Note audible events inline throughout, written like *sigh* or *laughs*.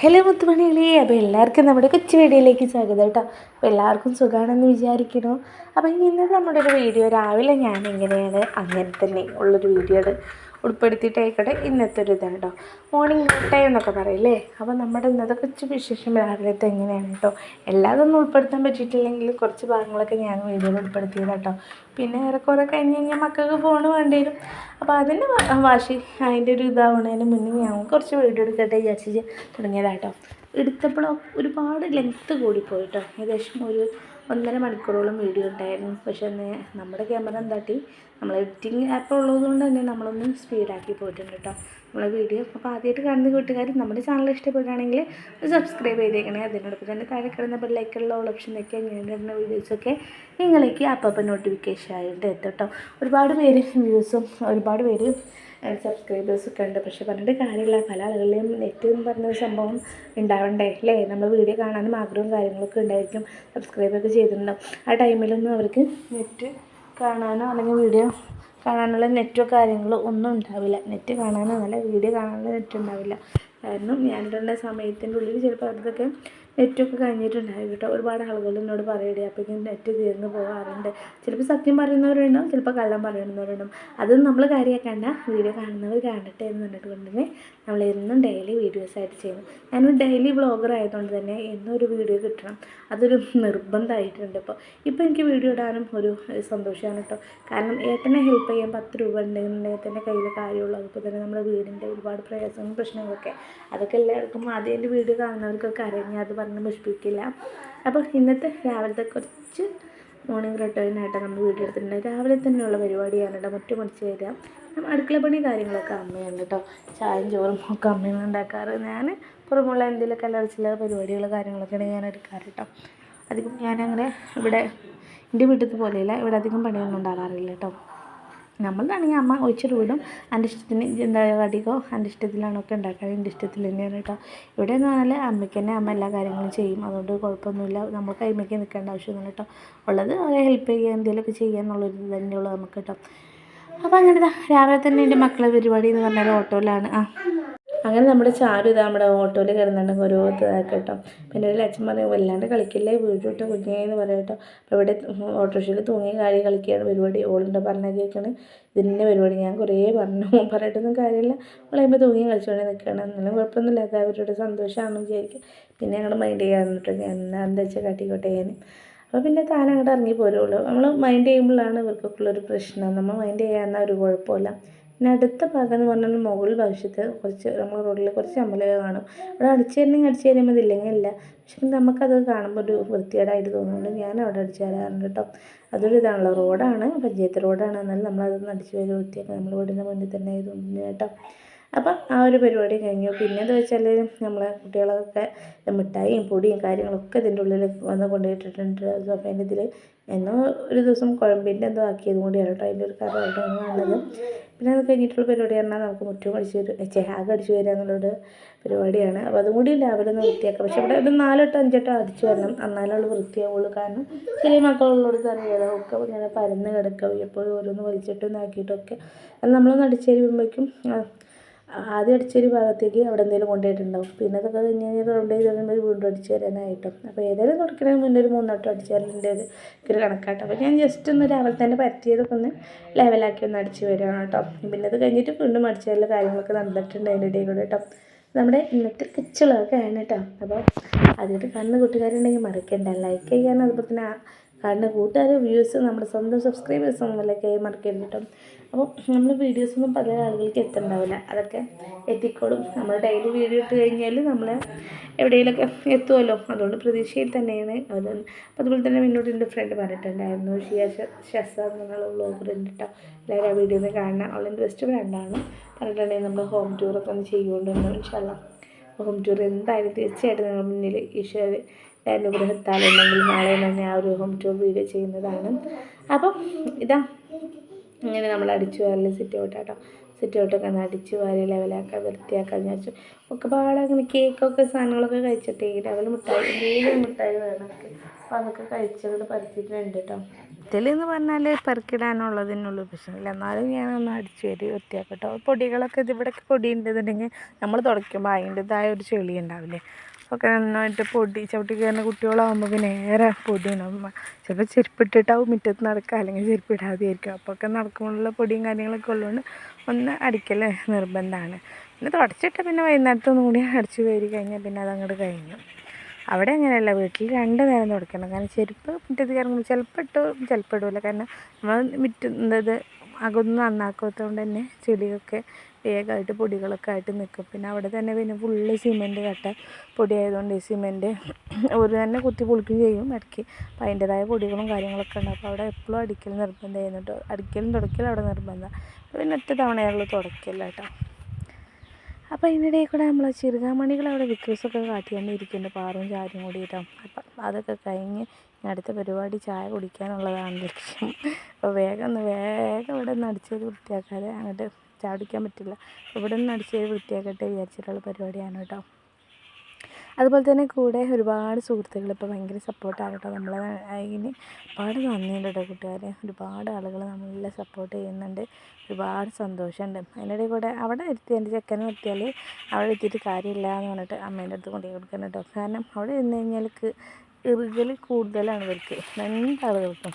Hello മുത്തുമണികളെ അപ്പോൾ എല്ലാവർക്കും നമ്മുടെ കൊച്ചു വീഡിയോയിലേക്ക് സ്വാഗതം കേട്ടോ. അപ്പോൾ എല്ലാവർക്കും സുഖമാണെന്ന് വിചാരിക്കുന്നു. അപ്പോൾ ഇന്നത്തെ നമ്മുടെ ഒരു വീഡിയോ രാവിലെ ഞാൻ എങ്ങനെയാണ് അങ്ങനെ തന്നെ ഉള്ളൊരു വീഡിയോ ഉൾപ്പെടുത്തിയിട്ടായിക്കോട്ടെ ഇന്നത്തെ ഒരു ഇതാണ് കേട്ടോ മോർണിംഗ് ടൈം എന്നൊക്കെ പറയില്ലേ? അപ്പോൾ നമ്മുടെ ഇന്നത്തെ കൊച്ചു വിശേഷം രാവിലത്തെ എങ്ങനെയാണ് കേട്ടോ എല്ലാതൊന്നും ഉൾപ്പെടുത്താൻ പറ്റിയിട്ടില്ലെങ്കിൽ കുറച്ച് ഭാഗങ്ങളൊക്കെ ഞാൻ വീഡിയോയിൽ ഉൾപ്പെടുത്തിയത് കേട്ടോ പിന്നെ ഏറെക്കുറെ കഴിഞ്ഞ് കഴിഞ്ഞാൽ മക്കൾക്ക് ഫോൺ വേണ്ടി വരും അപ്പോൾ അതിന്റെ വാശി അതിന്റെ ഒരു ഇതാവുന്നതിന് മുന്നേ ഞാൻ കുറച്ച് വീഡിയോ എടുക്കട്ടെ വിചാരിച്ച് തുടങ്ങിയതാട്ടോ എടുത്തപ്പോഴോ ഒരുപാട് ലെങ്ത്ത് കൂടിപ്പോയിട്ടോ ഏകദേശം ഒരു ഒന്നര മണിക്കൂറോളം വീഡിയോ ഉണ്ടായിരുന്നു. പക്ഷെ അന്ന് നമ്മുടെ ക്യാമറ എന്താട്ടി? നമ്മൾ എഡിറ്റിംഗ് ആപ്പ് ഉള്ളതുകൊണ്ട് തന്നെ നമ്മളൊന്ന് സ്പീഡാക്കി പോയിട്ടുണ്ട് കേട്ടോ. നമ്മളെ വീഡിയോ അപ്പോൾ ആദ്യമായിട്ട് കാണുന്ന കൂട്ടുകാർ നമ്മുടെ ചാനൽ ഇഷ്ടപ്പെടുകയാണെങ്കിൽ സബ്സ്ക്രൈബ് ചെയ്തേക്കണേ. അതിനോടൊപ്പം തന്നെ താഴെ കിടന്ന ബെല്ലൈക്കുള്ള ഓൾ ഓപ്ഷനൊക്കെ ഞാൻ ഇടുന്ന വീഡിയോസൊക്കെ നിങ്ങളേക്ക് അപ്പം നോട്ടിഫിക്കേഷൻ ആയിട്ട് എത്തും കേട്ടോ. ഒരുപാട് പേര് വ്യൂസും ഒരുപാട് പേര് സബ്സ്ക്രൈബേഴ്സൊക്കെ ഉണ്ട്. പക്ഷെ പറഞ്ഞിട്ട് കാര്യമില്ല. പല ആളുകളിലും നെറ്റ് എന്ന് പറഞ്ഞ ഒരു സംഭവം ഉണ്ടാവണ്ടേ അല്ലേ? നമ്മൾ വീഡിയോ കാണാനും ആഗ്രഹവും കാര്യങ്ങളൊക്കെ ഉണ്ടായിരിക്കും. സബ്സ്ക്രൈബൊക്കെ ചെയ്തിട്ടുണ്ടാവും. ആ ടൈമിലൊന്നും അവർക്ക് നെറ്റ് കാണാനോ അല്ലെങ്കിൽ വീഡിയോ കാണാനുള്ള നെറ്റോ കാര്യങ്ങളോ ഒന്നും ഉണ്ടാവില്ല. നെറ്റ് കാണാനോ നല്ല വീഡിയോ കാണാനുള്ള നെറ്റ് ഉണ്ടാവില്ല. കാരണം ഞാൻ ഇടേണ്ട സമയത്തിന്റെ ഉള്ളിൽ ചിലപ്പോൾ അവിടുത്തെ നെറ്റൊക്കെ കഴിഞ്ഞിട്ടുണ്ടായിരുന്നു കേട്ടോ. ഒരുപാട് ആളുകൾ എന്നോട് പറയടി അപ്പോൾ ഇങ്ങനെ നെറ്റ് തീർന്നു പോകാറുണ്ട്. ചിലപ്പോൾ സത്യം പറയുന്നവരുണ്ടാവും ചിലപ്പോൾ കള്ളം പറയുന്നവരുണ്ടാവും. അതൊന്നും നമ്മൾ കാര്യമാക്കണ്ട വീഡിയോ കാണുന്നവർ കാണട്ടെ എന്ന് പറഞ്ഞിട്ട് കൊണ്ട് തന്നെ നമ്മൾ എന്നും ഡെയിലി വീഡിയോസ് ആയിട്ട് ചെയ്യുന്നു. ഞാനൊരു ഡെയിലി വ്ളോഗർ ആയതുകൊണ്ട് തന്നെ എന്നും ഒരു വീഡിയോ കിട്ടണം. അതൊരു നിർബന്ധമായിട്ടുണ്ട് ഇപ്പോൾ ഇപ്പോൾ എനിക്ക് വീഡിയോ ഇടാനും ഒരു സന്തോഷമാണ് കേട്ടോ. കാരണം ഏട്ടനെ ഹെൽപ്പ് ചെയ്യാൻ പത്ത് രൂപ ഉണ്ടെന്നുണ്ടെങ്കിൽ തന്നെ കയ്യിൽ കാര്യമുള്ളൂ. അതുപോലെ തന്നെ നമ്മുടെ വീടിന്റെ ഒരുപാട് പ്രയാസങ്ങളും പ്രശ്നങ്ങളൊക്കെ. അതൊക്കെ എല്ലാവർക്കും ആദ്യം എന്റെ വീഡിയോ കാണുന്നവർക്കൊക്കെ അറിയാം. അത് പറഞ്ഞ് പുഷ്പിക്കില്ല അപ്പോൾ ഇന്നത്തെ രാവിലത്തെ കുറച്ച് മോർണിംഗ് റൊട്ടീനായിട്ട് നമ്മൾ വീഡിയോ എടുത്തിട്ടുണ്ട്. രാവിലെ തന്നെയുള്ള പരിപാടിയാണ് കേട്ടോ. മുറ്റ മുടിച്ച് വരിക. നമ്മൾ അടുക്കള പണി കാര്യങ്ങളൊക്കെ അമ്മയാണ് കേട്ടോ. ചായയും ചോറും ഒക്കെ അമ്മയാണ് ഉണ്ടാക്കാറ്. ഞാൻ പുറമുള്ള എന്തെങ്കിലുമൊക്കെ അലർച്ചില്ല പരിപാടികൾ കാര്യങ്ങളൊക്കെയാണ് ഞാൻ എടുക്കാറ് കേട്ടോ. അധികം ഞാനങ്ങനെ ഇവിടെ എന്റെ വീട്ടിലത്തെ പോലെയല്ല. ഇവിടെ അധികം പണിയൊന്നും ഉണ്ടാകാറില്ല കേട്ടോ. നമ്മളാണെങ്കിൽ അമ്മ ഒഴിച്ചിട്ട് വിടും. എന്റെ ഇഷ്ടത്തിന് എന്താ കടിക്കോ എന്റെ ഇഷ്ടത്തിലാണൊക്കെ ഉണ്ടാക്കാൻ എന്റെ ഇഷ്ടത്തിൽ തന്നെയാണ് കേട്ടോ. ഇവിടെ എന്ന് പറഞ്ഞാൽ അമ്മയ്ക്ക് തന്നെ അമ്മ എല്ലാ കാര്യങ്ങളും ചെയ്യും. അതുകൊണ്ട് കുഴപ്പമൊന്നുമില്ല. നമ്മൾ കൈമയ്ക്ക് നിൽക്കേണ്ട ആവശ്യമൊന്നുമില്ല കേട്ടോ. ഉള്ളത് അവരെ ഹെൽപ്പ് ചെയ്യുക എന്തെങ്കിലുമൊക്കെ ചെയ്യുക എന്നുള്ളൊരു തന്നെയുള്ളൂ നമുക്ക് കേട്ടോ. അപ്പോൾ അങ്ങനെ രാവിലെ തന്നെ എന്റെ മക്കളെ പരിപാടി എന്ന് പറഞ്ഞാൽ ഓട്ടോയിലാണ്. ആ. അങ്ങനെ നമ്മുടെ ചാരു ഇതാ നമ്മുടെ ഓട്ടോയിൽ കിടന്നുണ്ടെങ്കിൽ ഒരു ഇതാക്കി കേട്ടോ. പിന്നെ ഒരു അച്ഛൻ പറയും വല്ലാണ്ട് കളിക്കില്ലേ? വീട്ടിട്ട് കുഞ്ഞേ എന്ന് പറയും കേട്ടോ. അപ്പോൾ ഇവിടെ ഓട്ടോറിക്ഷയിൽ തൂങ്ങി കാര്യം കളിക്കുകയാണ് പരിപാടി. ഓളുണ്ട് പറഞ്ഞ കേൾക്കണ്. ഇതിന്റെ പരിപാടി ഞാൻ കുറേ പറഞ്ഞു. പറഞ്ഞിട്ടൊന്നും കാര്യമില്ല. അവളയുമ്പോൾ തൂങ്ങി കളിച്ചുകൊണ്ട് നിൽക്കുകയാണ്. എന്നാലും കുഴപ്പമൊന്നുമില്ല അത് അവരുടെ സന്തോഷമാണെന്ന് വിചാരിക്കും. പിന്നെ ഞങ്ങൾ മൈൻഡ് ചെയ്യാറുണ്ട് ഞാൻ എന്നാ എന്താ വെച്ചാൽ കാട്ടിക്കോട്ടെ ഞാൻ അപ്പോൾ പിന്നെ താൻ അങ്ങോട്ട് ഇറങ്ങി പോരുള്ളൂ നമ്മൾ മൈൻഡ് ചെയ്യുമ്പോഴാണ് ഇവർക്കൊക്കെ ഉള്ളൊരു പ്രശ്നം. നമ്മൾ മൈൻഡ് ചെയ്യാൻ ഒരു കുഴപ്പമില്ല. പിന്നെ അടുത്ത ഭാഗം എന്ന് പറഞ്ഞാൽ മുകൾ വശത്ത് കുറച്ച് നമ്മൾ റോഡിൽ കുറച്ച് അമ്പലങ്ങൾ കാണും. അവിടെ അടിച്ചു തരണമെങ്കിൽ അടിച്ചു തരുമ്പോൾ ഇതില്ലെങ്കിൽ ഇല്ല. പക്ഷെ നമുക്കത് കാണുമ്പോൾ ഒരു വൃത്തികേടായിട്ട് തോന്നുന്നുണ്ട്. ഞാൻ അവിടെ അടിച്ചു തരാറുണ്ട് കേട്ടോ. അതൊരു ഇതാണല്ലോ. റോഡാണ് പഞ്ചായത്ത് റോഡാണ് എന്നാലും നമ്മളതൊന്ന് അടിച്ചു വരും വൃത്തിയൊക്കെ നമ്മൾ വീടിന്റെ മുന്നിൽ തന്നെ ആയതുകൊണ്ട് കേട്ടോ. അപ്പം ആ ഒരു പരിപാടി കഴിഞ്ഞു. പിന്നെ എന്ന് വെച്ചാൽ നമ്മളെ കുട്ടികളൊക്കെ മിഠായിയും പൊടിയും കാര്യങ്ങളൊക്കെ ഇതിന്റെ ഉള്ളിൽ വന്ന് കൊണ്ടുപോയിട്ടിട്ടുണ്ട്. അതിന്റെ ഇതിൽ എന്നോ ഒരു ദിവസം കുഴമ്പിന്റെ എന്തോ ആക്കിയത് കൂടിയാണ് കേട്ടോ. അതിന്റെ ഒരു കറയായിട്ടാണ് നല്ലത് പിന്നെ അത് കഴിഞ്ഞിട്ടുള്ള പരിപാടി പറഞ്ഞാൽ നമുക്ക് മുറ്റം അടിച്ച് വരും ചേ ആകെ അടിച്ച് വരിക എന്നുള്ളൊരു പരിപാടിയാണ്. അപ്പോൾ അതും കൂടി രാവിലെ ഒന്ന് വൃത്തിയാക്കാം. പക്ഷേ ഇവിടെ ഒരു നാലോട്ടോ അഞ്ചോട്ടോ അടിച്ച് വരണം. എന്നാലുള്ള വൃത്തിയാവുള്ളൂ. കാരണം ചെറിയ മക്കളുള്ളോട് അറിയാലോ. ഒക്കെ ഇങ്ങനെ പരന്ന് കിടക്കുക. എപ്പോഴും ഓരോന്ന് വലിച്ചിട്ടും ഇതാക്കിയിട്ടൊക്കെ. അത് നമ്മളൊന്ന് അടിച്ചു വരുമ്പോഴേക്കും ആദ്യം അടിച്ചൊരു ഭാഗത്തേക്ക് അവിടെ എന്തെങ്കിലും കൊണ്ടുപോയിട്ടുണ്ടാവും. പിന്നെ അതൊക്കെ കഴിഞ്ഞ് കഴിഞ്ഞാൽ റൗണ്ട് ചെയ്ത് കഴിയുമ്പോൾ വീണ്ടും അടിച്ച് തരാനായിട്ടും അപ്പോൾ ഏതായാലും തുടക്കണതിന് മുന്നേ ഒരു മൂന്നോട്ടം അടിച്ച് എന്റെ ഒരു ഒരു കണക്കാട്ടോ. അപ്പോൾ ഞാൻ ജസ്റ്റ് ഒന്ന് രാവിലെ തന്നെ പരത്തിയതൊക്കെ ഒന്ന് ലെവലാക്കി ഒന്ന് അടിച്ച് വരികയാണ് കേട്ടോ. പിന്നെ അത് കഴിഞ്ഞിട്ട് വീണ്ടും അടിച്ച് തരൽ കാര്യങ്ങളൊക്കെ നടന്നിട്ടുണ്ട് അതിന്റെ ഇടയിൽ കൂടെ കേട്ടോ. നമ്മുടെ ഇന്നത്തെ കിച്ചുകളൊക്കെ ആണ് കേട്ടോ. അപ്പോൾ അതിട്ട് കാണുന്ന കൂട്ടുകാരുണ്ടെങ്കിൽ മറക്കണ്ട. ലൈക്ക് ചെയ്യാൻ അതുപോലെ തന്നെ കാണുന്ന വ്യൂസും വ്യൂസ് നമ്മുടെ സ്വന്തം സബ്സ്ക്രൈബേഴ്സ് ചെയ്യാൻ മറക്കരുത് കേട്ടോ. അപ്പോൾ നമ്മൾ വീഡിയോസൊന്നും പല ആളുകൾക്ക് എത്തുന്നുണ്ടാവില്ല അതൊക്കെ എത്തിക്കോളും. നമ്മൾ ഡെയിലി വീഡിയോ ഇട്ട് കഴിഞ്ഞാൽ നമ്മൾ എവിടെയെങ്കിലൊക്കെ എത്തുമല്ലോ അതുകൊണ്ട് പ്രതീക്ഷയിൽ തന്നെയാണ്. അത് അപ്പോൾ അതുപോലെ തന്നെ എന്നോട് എന്റെ ഫ്രണ്ട് പറഞ്ഞിട്ടുണ്ടായിരുന്നു. ഷിയ ഷസ എന്നുള്ള വ്ളോഗർ ഉണ്ട് എല്ലാവരും ആ വീഡിയോ ഒന്ന് കാണണം. അവളെന്റെ ബെസ്റ്റ് ഫ്രണ്ടാണ് പറഞ്ഞിട്ടുണ്ടെങ്കിൽ നമ്മൾ ഹോം ടൂറൊക്കെ ഒന്ന് ചെയ്യുകൊണ്ടൊന്നും ഇൻഷാല്ല ഹോം ടൂർ എന്തായാലും തീർച്ചയായിട്ടും നിങ്ങൾ മുന്നിൽ ഈശ്വര അനുഗ്രഹത്താലുണ്ടെങ്കിൽ നാളെ തന്നെ ആ ഒരു ഹോം ടൂർ വീഡിയോ ചെയ്യുന്നതാണ്. അപ്പം ഇതാ ഇങ്ങനെ നമ്മൾ അടിച്ചു വാരൽ സിറ്റ് ഔട്ട് കേട്ടോ സിറ്റ് ഔട്ടൊക്കെ ഒന്ന് അടിച്ചു വാരി ലെവലാക്കാൻ വൃത്തിയാക്കാൻ വിചാരിച്ചു ഒക്കെ പാടെ അങ്ങനെ കേക്കൊക്കെ സാധനങ്ങളൊക്കെ കഴിച്ചിട്ടേ ലെവൽ മുട്ടായി എന്തെങ്കിലും മുട്ടായി വേണം അപ്പം അപ്പോൾ അതൊക്കെ കഴിച്ചത് പരത്തിയിട്ടുണ്ട് കേട്ടോ ഇതിലെന്ന് എന്ന് പറഞ്ഞാൽ പെറുക്കിടാനുള്ളതിനുള്ളൂ പ്രശ്നമില്ല. എന്നാലും ഞാനൊന്ന് അടിച്ചു വരി വൃത്തിയാക്കട്ടോ. പൊടികളൊക്കെ ഇത് ഇവിടെയൊക്കെ പൊടി ഉണ്ടെന്നുണ്ടെങ്കിൽ നമ്മൾ തുടയ്ക്കുമ്പോൾ അതിന്റെതായ ഒരു ചെളി ഉണ്ടാവില്ലേ? ഒക്കെ നന്നായിട്ട് പൊടി ചവിട്ടി കയറുന്ന കുട്ടികളാകുമ്പോൾ പിന്നെ ഏറെ പൊടി ഉണ്ടാവും ചിലപ്പോൾ ചെരുപ്പിട്ടിട്ടാവും മുറ്റത്ത് നടക്കുക അല്ലെങ്കിൽ ചെരുപ്പിടാതെ ആയിരിക്കും അപ്പോൾ ഒക്കെ നടക്കുമ്പോഴുള്ള പൊടിയും കാര്യങ്ങളൊക്കെ ഉള്ളതുകൊണ്ട് ഒന്ന് അടിക്കൽ നിർബന്ധമാണ് പിന്നെ തുടച്ചിട്ട് പിന്നെ വൈകുന്നേരത്തൊന്നും കൂടി അടിച്ചു കയറി കഴിഞ്ഞാൽ പിന്നെ അതങ്ങോട്ട് കഴിഞ്ഞു. അവിടെ അങ്ങനെയല്ല വീട്ടിൽ രണ്ട് നേരം തുടയ്ക്കണം കാരണം ചെരുപ്പ് മുറ്റത്ത് കയറുമ്പോൾ ചിലപ്പോൾ ഇട്ട് ചിലപ്പോൾ ഇടില്ല കാരണം നമ്മൾ മുറ്റത് അകൊന്ന് നന്നാക്കാത്തത് കൊണ്ട് തന്നെ ചെടിയൊക്കെ വേഗമായിട്ട് പൊടികളൊക്കെ ആയിട്ട് നിൽക്കും. പിന്നെ അവിടെ തന്നെ പിന്നെ ഫുള്ള് സിമെന്റ് കട്ട പൊടി ആയതുകൊണ്ട് ഈ സിമെന്റ് ഒരു തന്നെ കുത്തി പൊളിക്കുകയും ചെയ്യും ഇടയ്ക്ക്. അപ്പം അതിന്റെതായ പൊടികളും കാര്യങ്ങളൊക്കെ ഉണ്ട്. അപ്പോൾ അവിടെ എപ്പോഴും അടിക്കൽ നിർബന്ധമായിരുന്നു കേട്ടോ. അടിക്കലും തുടക്കലും അവിടെ നിർബന്ധം. പിന്നെ ഒറ്റ തവണയുള്ളൂ തുടക്കില്ല കേട്ടോ. അപ്പോൾ അതിനിടയിൽ കൂടെ നമ്മൾ ചെറുകാമണികൾ അവിടെ വിക്രസൊക്കെ കാട്ടിക്കൊണ്ട് ഇരിക്കുന്നുണ്ട് പാറും ചാരും കൂടിയിട്ടോ അപ്പം അതൊക്കെ കഴിഞ്ഞ് അടുത്ത പരിപാടി ചായ കുടിക്കാനുള്ളതാണ് ലക്ഷ്യം. അപ്പോൾ വേഗം ഒന്ന് വേഗം ഇവിടെ നിന്ന് അടിച്ചത് വൃത്തിയാക്കാതെ അങ്ങോട്ട് ചാടിക്കാൻ പറ്റില്ല. ഇവിടെ നിന്ന് അടിച്ചത് വൃത്തിയാക്കട്ടെ വിചാരിച്ചിട്ടുള്ള പരിപാടിയാണ് കേട്ടോ. അതുപോലെ തന്നെ കൂടെ ഒരുപാട് സുഹൃത്തുക്കൾ ഇപ്പോൾ ഭയങ്കര സപ്പോർട്ടാണ് കേട്ടോ നമ്മളെ. അതിന് ഒരുപാട് നന്ദിയുണ്ട് കേട്ടോ കൂട്ടുകാരെ. ഒരുപാട് ആളുകൾ നമ്മളെ സപ്പോർട്ട് ചെയ്യുന്നുണ്ട്. ഒരുപാട് സന്തോഷമുണ്ട്. അതിനിടയിൽ കൂടെ അവിടെ എത്തി എന്റെ ചെക്കനെ നിർത്തിയാൽ അവിടെ എത്തിയിട്ട് കാര്യമില്ല എന്ന് പറഞ്ഞിട്ട് അമ്മേന്റെ അടുത്ത് കൊണ്ടു കൊടുക്കണം കേട്ടോ. കാരണം അവിടെ ഇരുന്ന് കഴിഞ്ഞാൽ ഇറുകൽ കൂടുതലാണ് ഇവർക്ക്. രണ്ടാളുകൾക്കും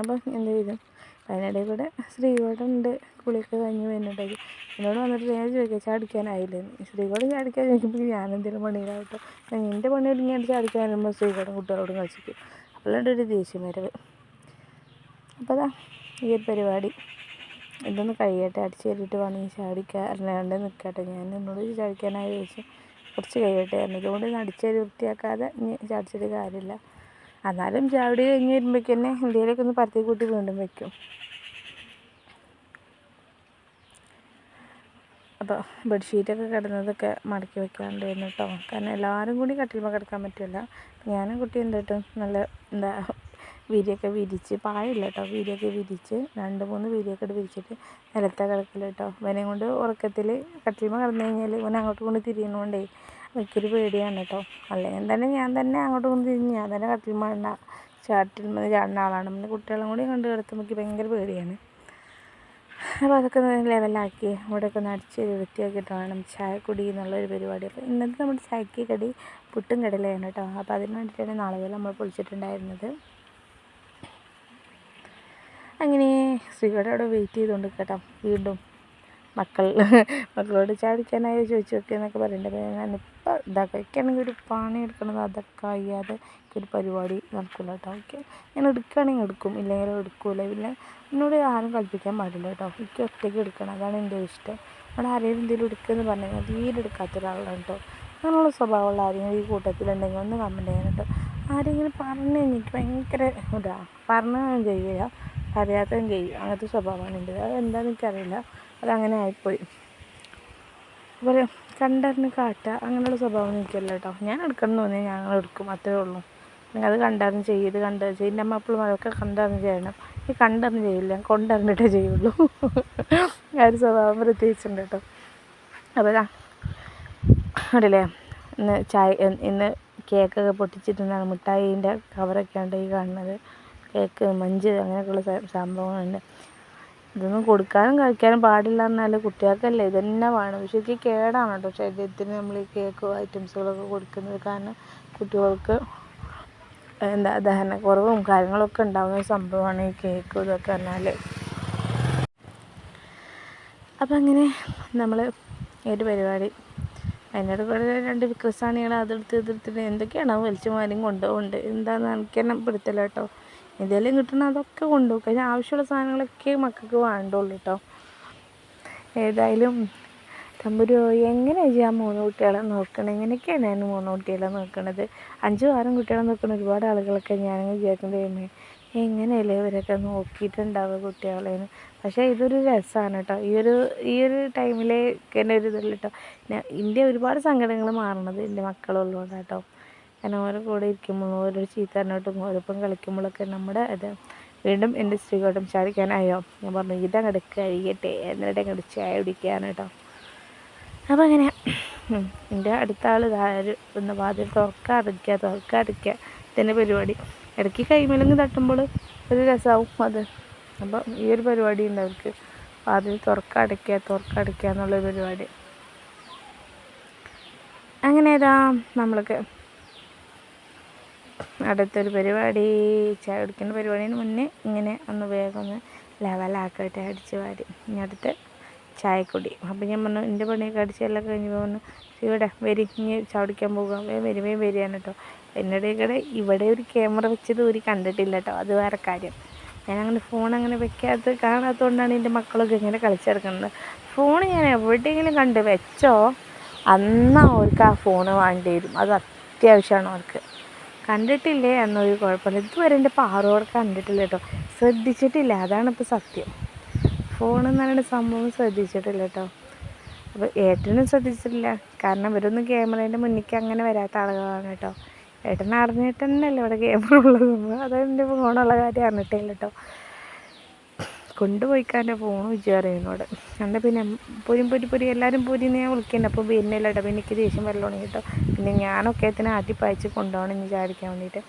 അപ്പം എന്ത് ചെയ്തു? അതിനിടയിൽ കൂടെ ഉണ്ട് കുളിയൊക്കെ കഴിഞ്ഞ് വരുന്നുണ്ടെങ്കിൽ എന്നോട് വന്നിട്ട് ഞാൻ ചോദിക്കുക ചാടിക്കാനായില്ലെന്ന് ശ്രീകോടൻ ചാടിക്കാൻ ചോദിക്കുമ്പോൾ ഞാൻ എന്തെങ്കിലും ഞാൻ എന്റെ പണി ഒരുങ്ങിയിട്ട് ചാടിക്കാൻ വരുമ്പോൾ ശ്രീകോടും കുട്ടികളോടും കളിച്ചിട്ട് അപ്പോഴാണ് ഒരു ദേഷ്യം വരവ് അപ്പോൾ അതാ ഈ ഒരു പരിപാടി. ഇതൊന്ന് കഴിയട്ടെ അടിച്ച് കയറിയിട്ട് വേണമെങ്കിൽ ചാടിക്കാൻ അല്ലാണ്ട് നിൽക്കട്ടെ. ഞാൻ എന്നോട് ചാടിക്കാനായി ചോദിച്ചു. കുറച്ച് കഴിയട്ടെ. പറഞ്ഞു ഇതുകൊണ്ട് അടിച്ചേരി വൃത്തിയാക്കാതെ ഇനി ചാടിച്ചിട്ട് കാര്യമില്ല. എന്നാലും ചാവടി കഴിഞ്ഞ് വരുമ്പോഴേക്ക് തന്നെ എന്തെങ്കിലുമൊക്കെ ഒന്ന് പരത്തി കൂട്ടി വീണ്ടും വെക്കും. അപ്പോൾ ബെഡ്ഷീറ്റൊക്കെ കിടന്നതൊക്കെ മടക്കി വെക്കാണ്ടായിരുന്നു കേട്ടോ. കാരണം എല്ലാവരും കൂടി കട്ടിലുമ്പോൾ കിടക്കാൻ പറ്റില്ല ഞാനും കുട്ടി എന്തായിട്ടും നല്ല എന്താ വിരിയൊക്കെ വിരിച്ച് പായല്ല കേട്ടോ വിരിയൊക്കെ വിരിച്ച് രണ്ട് മൂന്ന് വിരിയൊക്കെ വിരിച്ചിട്ട് നിലത്തെ കിടക്കില്ല കേട്ടോ ഇവനെ കൊണ്ട് ഉറക്കത്തിൽ കട്ടിലുമ്പോൾ കിടന്നു കഴിഞ്ഞാൽ ഇവൻ അങ്ങോട്ട് കൊണ്ട് തിരിയുന്നതുകൊണ്ടേ എനിക്കൊരു പേടിയാണ് കേട്ടോ അല്ലെങ്കിൽ തന്നെ ഞാൻ തന്നെ അങ്ങോട്ട് കൊണ്ട് തിരിഞ്ഞ് ഞാൻ തന്നെ കട്ടിലുമ്പോൾ ചാട്ടിൽ ചാടുന്ന ആളാണ്. പിന്നെ കുട്ടികളും കൂടി കണ്ട് കിടത്തുമ്പോൾ എനിക്ക് ഭയങ്കര പേടിയാണ്. അപ്പോൾ അതൊക്കെ ലെവലാക്കി ഇവിടെയൊക്കെ ഒന്ന് അടിച്ച് വൃത്തിയാക്കിയിട്ട് വേണം ചായ കുടി എന്നുള്ളൊരു പരിപാടി. അപ്പോൾ ഇന്നത്തെ നമ്മുടെ ചായക്ക് കടി പുട്ടും കടലയാണ് കേട്ടോ അപ്പോൾ അതിന് വേണ്ടിയിട്ടാണ് നാളെ നമ്മൾ പൊളിച്ചിട്ടുണ്ടായിരുന്നത്. അങ്ങനെ ശ്രീകട അവിടെ വെയിറ്റ് ചെയ്തുകൊണ്ട് കേട്ടോ വീണ്ടും മക്കൾ മക്കളോട് ചാടിക്കാനായോ ചോദിച്ചു നോക്കി എന്നൊക്കെ പറയുന്നുണ്ട് ഞാനിപ്പോൾ ഇതാക്കുക എനിക്കാണെങ്കിൽ ഒരു പണി എടുക്കണത് അതൊക്കെ അയ്യാതെ ഒരു പരിപാടി നടക്കില്ല കേട്ടോ ഓക്കെ ഞാൻ എടുക്കുകയാണെങ്കിൽ എടുക്കും ഇല്ലെങ്കിൽ എടുക്കൂല. പിന്നെ എന്നോട് ആരും കളിപ്പിക്കാൻ പാടില്ല കേട്ടോ എനിക്ക് ഒറ്റയ്ക്ക് എടുക്കണം അതാണ് എന്റെ ഇഷ്ടം. അവിടെ ആരെയും എന്തെങ്കിലും എടുക്കുമെന്ന് പറഞ്ഞു കഴിഞ്ഞാൽ തീരെ എടുക്കാത്ത ഒരാളാണ് കേട്ടോ അങ്ങനെയുള്ള സ്വഭാവമുള്ള ആരെങ്കിലും ഈ കൂട്ടത്തിലുണ്ടെങ്കിൽ ഒന്ന് കമന്റ് ചെയ്യാൻ കേട്ടോ ആരെങ്കിലും പറഞ്ഞു എനിക്ക് ഭയങ്കര ഇതാ. പറഞ്ഞു ചെയ്യുക അറിയാത്തതും ചെയ്യും. അങ്ങനത്തെ സ്വഭാവമാണ് എന്റെ അത് എന്താണെന്ന് എനിക്കറിയില്ല. അതങ്ങനെ ആയിപ്പോയി. അതുപോലെ കണ്ടറിഞ്ഞ് കാട്ടുക അങ്ങനെയുള്ള സ്വഭാവം എനിക്കല്ല കേട്ടോ ഞാൻ എടുക്കണം തോന്നിയാൽ ഞാൻ എടുക്കും അത്രേ ഉള്ളൂ. അത് കണ്ടറിഞ്ഞ് ചെയ്ത് ഇത് ചെയ്യുന്ന ചെയ്യും. എന്റെ അമ്മ അപ്പോഴും അതൊക്കെ കണ്ടറിഞ്ഞ് ചെയ്യണം. ഈ കണ്ടറിഞ്ഞ് ചെയ്യില്ല. കൊണ്ടറിഞ്ഞിട്ടേ ചെയ്യുള്ളൂ. ആ ഒരു സ്വഭാവം പ്രത്യേകിച്ചുണ്ട് കേട്ടോ അപ്പോൾ ഉണ്ടല്ലേ ഇന്ന് ചായ ഇന്ന് കേക്കൊക്കെ പൊട്ടിച്ചിട്ടുണ്ടാണ് മിഠായിന്റെ കവറൊക്കെ ഉണ്ട് ഈ കാണുന്നത്? കേക്ക് മഞ്ച് അങ്ങനെയൊക്കെയുള്ള സംഭവങ്ങളുണ്ട്. ഇതൊന്നും കൊടുക്കാനും കഴിക്കാനും പാടില്ല എന്നാലും കുട്ടികൾക്കല്ലേ ഇതന്നെ വേണം. പക്ഷേ ഇത് കേടാണ് കേട്ടോ ശരീരത്തിന് നമ്മൾ ഈ കേക്ക് ഐറ്റംസുകളൊക്കെ കൊടുക്കുന്നത്. കാരണം കുട്ടികൾക്ക് എന്താ ദഹനക്കുറവും കാര്യങ്ങളൊക്കെ ഉണ്ടാകുന്ന സംഭവമാണ് ഈ കേക്ക് ഇതൊക്കെ പറഞ്ഞാൽ അപ്പം അങ്ങനെ നമ്മൾ ഒരു പരിപാടി അതിനോട് കൂടെ രണ്ട് വിക്രസാണികൾ അതെടുത്ത് ഇതെടുത്തിട്ട് എന്തൊക്കെയാണ് വലിച്ചു മാരും കൊണ്ടുപോകുന്നുണ്ട് എന്താണെന്ന് എനിക്ക് തന്നെ പിടുത്തില്ല കേട്ടോ. എന്തെങ്കിലും കിട്ടണം അതൊക്കെ കൊണ്ടുപോകും. കഴിഞ്ഞാൽ ആവശ്യമുള്ള സാധനങ്ങളൊക്കെ മക്കൾക്ക് വേണ്ടുള്ളൂ കേട്ടോ ഏതായാലും തമ്പുരു എങ്ങനെയാണ് ചെയ്യാൻ മൂന്ന് കുട്ടികളെ നോക്കണം? എങ്ങനെയൊക്കെയാണ് ഞാൻ മൂന്ന് കുട്ടികളെ നോക്കണത്? അഞ്ചു ആറും കുട്ടികളെ നോക്കുന്ന ഒരുപാട് ആളുകളൊക്കെ ഞാനങ്ങ് വിചാരിക്കുന്നത് എങ്ങനെയല്ലേ ഇവരൊക്കെ നോക്കിയിട്ടുണ്ടാവുക കുട്ടികളേന്ന്? പക്ഷേ ഇതൊരു രസമാണ് കേട്ടോ ഈ ഒരു ഈ ഒരു ടൈമിലേക്ക് തന്നെ ഒരു ഇതല്ല കേട്ടോ എന്റെ ഒരുപാട് സങ്കടങ്ങൾ മാറണത് എന്റെ മക്കളുള്ളതുകൊണ്ടാണ് കേട്ടോ കാരണം ഓരോ കൂടെ ഇരിക്കുമ്പോൾ ഓരോ ചീത്ത ഓരോപ്പം കളിക്കുമ്പോഴൊക്കെ നമ്മുടെ അത് വീണ്ടും എന്റെ സ്ത്രീകോട്ടം ചാടിക്കാനായോ ഞാൻ പറഞ്ഞു ഇതങ്ങോട്ട് കഴിയട്ടെ എന്നിട്ട് അങ്ങോട്ട് ചായ കുടിക്കുകയാണ് കേട്ടോ അപ്പോൾ അങ്ങനെ എന്റെ അടുത്ത ആൾ ഇതാര് ഒന്ന് വാതിൽ തുറക്കാതിരിക്കുക തുറക്കാതിരിക്കുക ഇതന്നെ പരിപാടി. ഇടയ്ക്ക് കൈമലങ്ങ് തട്ടുമ്പോൾ ഒരു രസമാവും അത്. അപ്പം ഈ ഒരു പരിപാടി ഉണ്ട് അവർക്ക്. വാതിൽ തുറക്കടയ്ക്കുക തുറക്കടയ്ക്കുക എന്നുള്ള പരിപാടി. അങ്ങനെ ഏതാ നമ്മൾക്ക് അടുത്തൊരു പരിപാടി ചായ കുടിക്കുന്ന പരിപാടിന് മുന്നേ ഇങ്ങനെ ഒന്ന് വേഗം ഒന്ന് ലെവലാക്കട്ടെ അടിച്ച് വാരി. ഇനി അടുത്ത് ചായക്കൊടി. അപ്പം ഞാൻ പറഞ്ഞു എന്റെ പണിയൊക്കെ അടിച്ച് എല്ലാം കഴിഞ്ഞ് പറഞ്ഞു ഇവിടെ വരി ഇനി ചവിടിക്കാൻ പോകുക വേ വരുമേ വേ വരികയാണ് കേട്ടോ എന്നോട് ഇവിടെ ഇവിടെ ഒരു ക്യാമറ വെച്ചത് ഒരു കണ്ടിട്ടില്ല കേട്ടോ അത് വേറെ കാര്യം. ഞാൻ അങ്ങനെ ഫോൺ അങ്ങനെ വെക്കാത്ത കാണാത്തതുകൊണ്ടാണ് എന്റെ മക്കളൊക്കെ ഇങ്ങനെ കളിച്ചെടുക്കുന്നത്. ഫോൺ ഞാൻ എവിടെയെങ്കിലും കണ്ട് വെച്ചോ അന്ന് അവർക്ക് ആ ഫോൺ വേണ്ടി വരും അത് അത്യാവശ്യമാണ് അവർക്ക് കണ്ടിട്ടില്ലേ? എന്നൊരു കുഴപ്പമില്ല. ഇതുവരെ എന്റെ പാറോടെ കണ്ടിട്ടില്ല കേട്ടോ. ശ്രദ്ധിച്ചിട്ടില്ല. അതാണ് ഇപ്പോൾ സത്യം. ഫോൺ എന്ന് പറയുന്ന സംഭവം ശ്രദ്ധിച്ചിട്ടില്ല കേട്ടോ. അപ്പോൾ ഏട്ടനും ശ്രദ്ധിച്ചിട്ടില്ല. കാരണം ഇവരൊന്നും ക്യാമറേന്റെ മുന്നിലേക്ക് അങ്ങനെ വരാത്ത ആളുകളാണ് കേട്ടോ. ഏട്ടൻ അറിഞ്ഞിട്ട് തന്നെയല്ലേ ഇവിടെ ക്യാമറ ഉള്ളത്. അതെന്റെ ഫോണുള്ള കാര്യം അറിഞ്ഞിട്ടില്ല കേട്ടോ. കൊണ്ടുപോയിക്കാന്റെ ഫോൺ വെച്ച് പറയുന്നോട് എന്നാൽ പിന്നെ പൊരി പൊരി പൊരി എല്ലാവരും പൊരി ഞാൻ വിളിക്കുന്നുണ്ട് അപ്പോൾ വരുന്നില്ല കേട്ടോ. പിന്നെ എനിക്ക് ദേഷ്യം വരലോണി കേട്ടോ. പിന്നെ ഞാനൊക്കെ അതിനെ ആദ്യം പായിച്ച് കൊണ്ടുപോകണം എന്ന് വിചാരിക്കാൻ വേണ്ടിയിട്ട്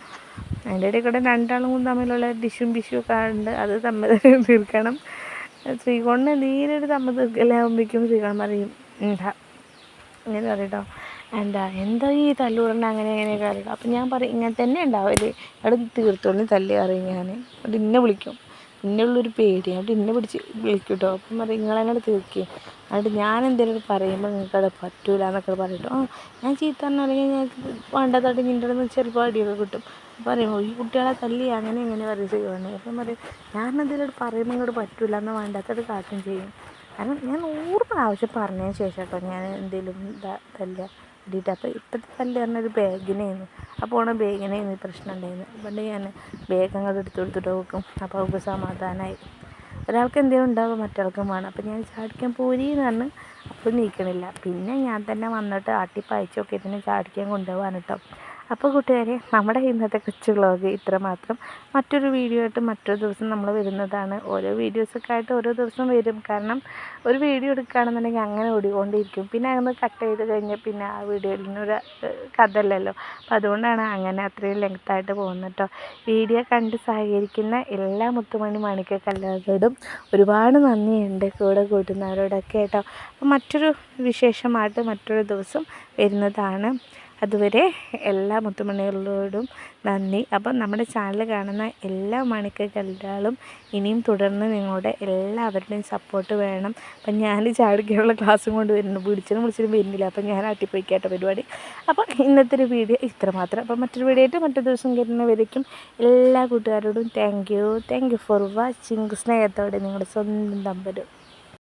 അതിന്റെ ഇടയിൽ കൂടെ രണ്ടാളും തമ്മിലുള്ള ഡിഷും ബിഷും ഒക്കെ ഉണ്ട് അത് തമ്മിൽ *laughs* തീർക്കണം. ശ്രീകോണിന് നീരൊരു തമ്മിൽ തീർക്കലാകുമ്പോഴേക്കും ശ്രീകോൺ പറയും എന്താ? ഇങ്ങനെ പറയട്ടോ എന്താ? എന്താ ഈ തല്ലൂറിന്റെ അങ്ങനെ അങ്ങനെയൊക്കെ അറിയാം അപ്പം ഞാൻ പറയും ഇങ്ങനെ തന്നെ ഉണ്ടാവില്ലേ അവിടെ തീർത്തോളി തല്ലി അറിയും ഞാൻ അവിടെ ഇന്നെ വിളിക്കും. ഇന്നുള്ളൊരു പേടി. അവിടെ ഇന്നെ പിടിച്ച് വിളിക്കും കേട്ടോ അപ്പം പറയും നിങ്ങളെങ്ങനെ തീർക്കുകയും അതുകൊണ്ട് ഞാൻ എന്തെങ്കിലും പറയുമ്പോൾ നിങ്ങൾക്ക് അവിടെ പറ്റൂല എന്നൊക്കെ പറയട്ടോ ആ ഞാൻ ചീത്ത പറഞ്ഞാണെങ്കിൽ ഞങ്ങൾക്ക് വേണ്ടാത്തതായിട്ട് നിന്റെ അടുത്ത് ചെറുപ്പം അടിയൊക്കെ കിട്ടും. പറയും ഈ കുട്ടികളെ തല്ലി അങ്ങനെ ഇങ്ങനെ പറയും ചെയ്യുവാണ്. അപ്പം പറയും ഞാൻ എന്തെങ്കിലും പറയുമ്പോൾ ഇങ്ങോട്ട് പറ്റൂല എന്ന് വേണ്ടാത്തത് കാട്ടും ചെയ്യും. കാരണം ഞാൻ നൂറ് പ്രാവശ്യം പറഞ്ഞതിന് ശേഷം കേട്ടോ ഞാൻ എന്തെങ്കിലും തല്ല ഇടിയിട്ട് അപ്പോൾ ഇപ്പോഴത്തെ തല്ല് പറഞ്ഞൊരു ബാഗിനായിരുന്നു അപ്പോൾ ആണ് ബാഗിനായിരുന്നു പ്രശ്നം ഉണ്ടായിരുന്നു പണ്ട് ഞാൻ ബാഗ് അങ്ങോട്ട് എടുത്ത് കൊടുത്തിട്ട് നോക്കും. അപ്പോൾ അവൾക്ക് സമാധാനമായി ഒരാൾക്ക് എന്തെങ്കിലും ഉണ്ടാകും മറ്റൊരാൾക്കും വേണം. അപ്പോൾ ഞാൻ ചാടിക്കാൻ പോരി എന്ന് പറഞ്ഞ് അപ്പോൾ നീക്കണില്ല. പിന്നെ ഞാൻ തന്നെ വന്നിട്ട് ആട്ടിപ്പായച്ചൊക്കെ ഇതിനെ ചാടിക്കാൻ കൊണ്ടുപോകാൻ കേട്ടോ. അപ്പോൾ കൂട്ടുകാരെ നമ്മുടെ ഇന്നത്തെ കൊച്ചു വ്ളോഗ് ഇത്രമാത്രം മറ്റൊരു വീഡിയോ ആയിട്ട് മറ്റൊരു ദിവസം നമ്മൾ വരുന്നതാണ്. ഓരോ വീഡിയോസൊക്കെ ആയിട്ട് ഓരോ ദിവസം വരും. കാരണം ഒരു വീഡിയോ എടുക്കുകയാണെന്നുണ്ടെങ്കിൽ അങ്ങനെ ഓടിക്കൊണ്ടിരിക്കും. പിന്നെ അതൊന്ന് കട്ട് ചെയ്ത് കഴിഞ്ഞാൽ പിന്നെ ആ വീഡിയോയിലൊരു കഥയല്ലല്ലോ. അപ്പോൾ അതുകൊണ്ടാണ് അങ്ങനെ അത്രയും ലെങ്ത്തായിട്ട് പോകുന്നത് കേട്ടോ വീഡിയോ കണ്ട് സഹകരിക്കുന്ന എല്ലാ മുത്തുമണി മാണിക്ക കല്ലാരോടും ഒരുപാട് നന്ദിയുണ്ട് കൂടെ കൂട്ടുന്നവരോടൊക്കെ കേട്ടോ അപ്പോൾ മറ്റൊരു വിശേഷമായിട്ട് മറ്റൊരു ദിവസം വരുന്നതാണ്. അതുവരെ എല്ലാ മുത്തുമണികളോടും നന്ദി. അപ്പം നമ്മുടെ ചാനൽ കാണുന്ന എല്ലാ മണിക്കല്ലാളും ഇനിയും തുടർന്ന് നിങ്ങളുടെ എല്ലാവരുടെയും സപ്പോർട്ട് വേണം. അപ്പം ഞാൻ ചാടിക്കാനുള്ള ക്ലാസ്സും കൊണ്ട് വരുന്നു. പിടിച്ചിനും പിടിച്ചിനും വരുന്നില്ല. അപ്പം ഞാൻ അട്ടിപ്പോയിക്കാട്ടോ പരിപാടി. അപ്പം ഇന്നത്തെ ഒരു വീഡിയോ ഇത്ര മാത്രം അപ്പം മറ്റൊരു വീഡിയോ ആയിട്ട് മറ്റൊരു ദിവസം വരുന്നവരേക്കും എല്ലാ കൂട്ടുകാരോടും thank you thank you for watching സ്നേഹത്തോടെ നിങ്ങളുടെ സ്വന്തം തമ്പരും